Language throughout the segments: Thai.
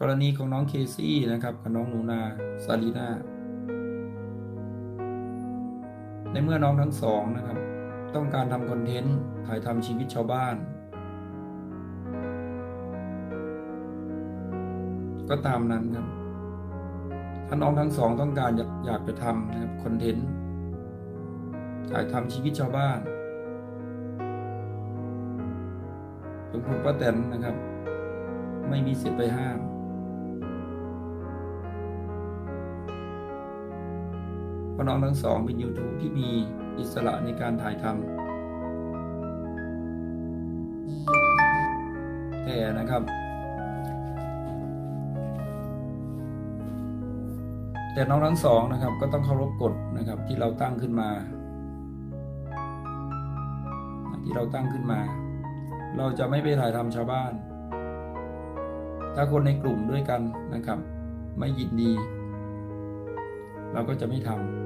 กรณีของน้องเคซี่นะครับกับน้องหนูนาซาลีนาในเมื่อน้องทั้งสองนะครับ ต้องการทำคอนเทนต์ถ่ายทำชีวิตชาวบ้าน ก็ตามนั้นครับ ถ้าน้องทั้งสองต้องการอยากอยากจะทำนะครับคอนเทนต์ถ่ายทำชีวิตชาวบ้านลุงพลป้าแตนนะครับ ไม่มีสิทธิ์ไปห้าม เพราะน้องทั้งสองเป็น YouTube ที่มีอิสระในการถ่ายทำแต่นะครับ แต่น้องทั้งสองนะครับ ก็ต้องเคารพกฎนะครับที่เราตั้งขึ้นมา ที่เราตั้งขึ้นมา เราจะไม่ไปถ่ายทำชาวบ้าน ถ้าคนในกลุ่มด้วยกันนะครับ ไม่ยินดี เราก็จะไม่ทำ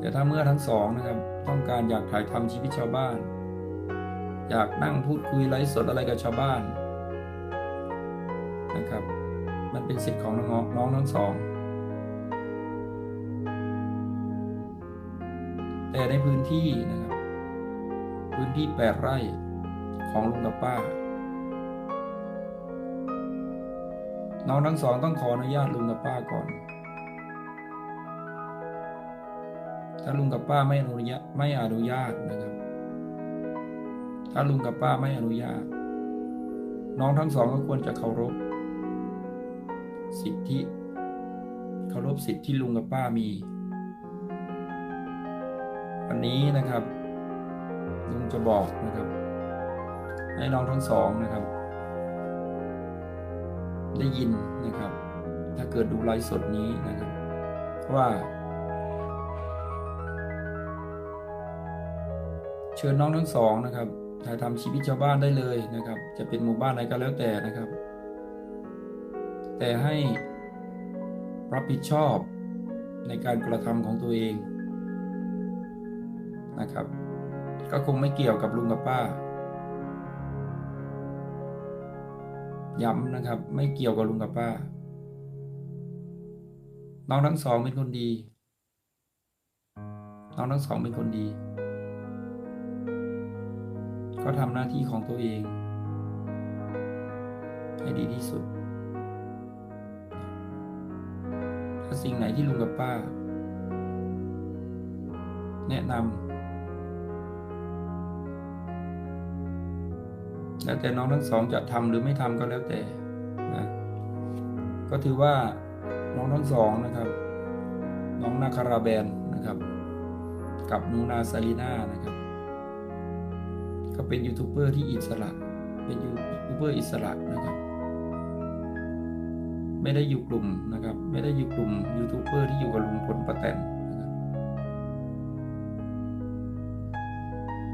แต่ถ้าเมื่อทั้งสองนะครับ ต้องการอยากถ่ายทำชีวิตชาวบ้าน อยากนั่งพูดคุยไลฟ์สดอะไรกับชาวบ้านนะครับ มันเป็นสิทธิ์ของน้องน้องทั้งสอง แต่ในพื้นที่นะครับ พื้นที่แปดไร่ของลุงกับป้า น้องทั้งสองต้องขออนุญาตลุงกับป้าก่อน ถ้าลุงกับป้าไม่อนุญาตไม่อนุญาตนะครับ ถ้าลุงกับป้าไม่อนุญาต น้องทั้งสองก็ควรจะเคารพ สิทธิ เคารพสิทธิที่ลุงกับป้ามี วันนี้นะครับ ลุงจะบอกนะครับ ให้น้องทั้งสองนะครับ ได้ยินนะครับ ถ้าเกิดดูไลฟ์สดนี้นะครับ ว่า เชิญน้องทั้งสองนะครับถ่ายทำชีวิตชาวบ้านได้เลยนะครับ จะเป็นหมู่บ้านไหนก็แล้วแต่นะครับ แต่ให้รับผิดชอบในการกระทำของตัวเองนะครับ ก็คงไม่เกี่ยวกับลุงกับป้า ย้ำนะครับ ไม่เกี่ยวกับลุงกับป้า น้องทั้งสองเป็นคนดี น้องทั้งสองเป็นคนดี ก็ทำหน้าที่ของตัวเอง ให้ดีที่สุด ถ้าสิ่งไหนที่ลุงกับป้า แนะนำแล้วแต่น้องทั้งสองจะทำหรือไม่ทำก็แล้วแต่นะก็ถือว่าน้องทั้งสองนะครับ น้องนาคาราแบนนะครับ กับนูนาซาลีนานะครับ ก็เป็นยูทูบเบอร์ที่อิสระ เป็นยูทูบเบอร์อิสระนะครับ ไม่ได้อยู่กลุ่มนะครับ ไม่ได้อยู่กลุ่มยูทูบเบอร์ที่อยู่กับลุงพลป้าแตนนะครับ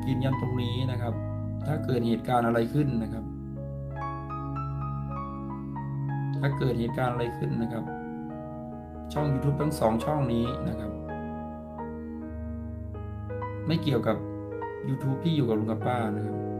ยืนยันตรงนี้นะครับ ถ้าเกิดเหตุการณ์อะไรขึ้นนะครับ ถ้าเกิดเหตุการณ์อะไรขึ้นนะครับ ช่อง YouTube ทั้งสองช่องนี้นะครับ ไม่เกี่ยวกับ YouTube ที่อยู่กับลุงกับป้านะครับ